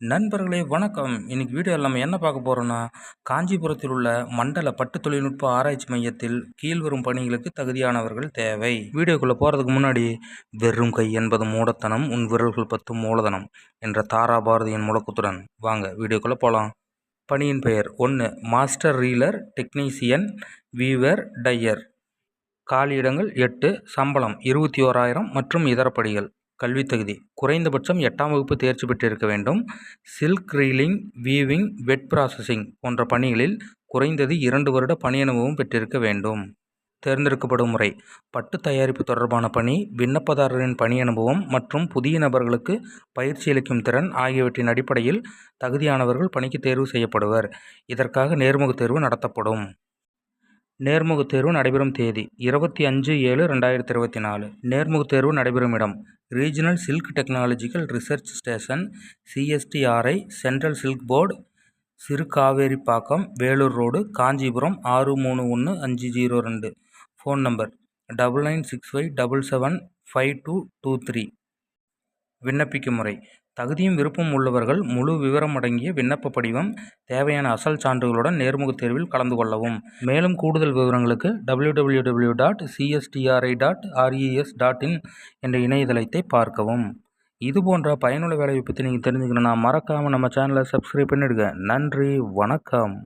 நண்பர்களே வணக்கம். இன்னைக்கு வீடியோவில் நம்ம என்ன பார்க்க போகிறோன்னா காஞ்சிபுரத்தில் உள்ள மண்டல பட்டு தொழில்நுட்ப ஆராய்ச்சி மையத்தில் கீழ்வரும் பணிகளுக்கு தகுதியானவர்கள் தேவை. வீடியோக்குள்ளே போகிறதுக்கு முன்னாடி வெறும் கை என்பது மூடத்தனம் உன் விரல்கள் பத்து மூலதனம் என்ற தாரா பாரதியின் முழக்கத்துடன் வாங்க வீடியோக்குள்ளே போகலாம் பணியின் பெயர் ஒன்று master reeler technician weaver dyer. காலியிடங்கள் எட்டு சம்பளம் இருபத்தி ஓராயிரம் மற்றும் இதர படிகள். கல்வி தகுதி. குறைந்தபட்சம் எட்டாம் வகுப்பு தேர்ச்சி பெற்றிருக்க வேண்டும். Silk reeling weaving wet processing போன்ற பணிகளில் குறைந்தது இரண்டு வருட பணி அனுபவம் பெற்றிருக்க வேண்டும். தேர்ந்தெடுக்கப்படும் முறை. பட்டு தயாரிப்பு தொடர்பான பணி விண்ணப்பதாரரின் பணி அனுபவம் மற்றும் புதிய நபர்களுக்கு பயிற்சி அளிக்கும் திறன் ஆகியவற்றின் அடிப்படையில் தகுதியானவர்கள் பணிக்கு தேர்வு செய்யப்படுவர். இதற்காக நேர்முகத் தேர்வு நடத்தப்படும். நேர்முகத் தேர்வு நடைபெறும் தேதி இருபத்தி அஞ்சு ஏழு ரெண்டாயிரத்தி இருபத்தி நாலு. நேர்முகத் தேர்வு நடைபெறும் இடம் regional silk technological research station CSTRI central silk board Sirukaveripakkam Vellore road Kanchipuram ஆறு மூணு ஒன்று அஞ்சு ஜீரோ ரெண்டு. Phone number double nine six five double seven five two two three விண்ணப்பிக்கும் முறை. தகுதியும் விருப்பம் உள்ளவர்கள் முழு விவரம் அடங்கிய விண்ணப்ப படிவம் தேவையான அசல் சான்றுகளுடன் நேர்முகத் தேர்வில் கலந்து கொள்ளவும். மேலும் கூடுதல் விவரங்களுக்கு W W W dot CSTRI dot RES dot in என்ற இணையதளத்தை பார்க்கவும். இது போன்ற பயனுள்ள வேலையை பற்றி நீங்கள் தெரிஞ்சுக்கணும்னா மறக்காமல் நம்ம சேனலை சப்ஸ்கிரைப் பண்ணிவிடுங்க நன்றி வணக்கம்.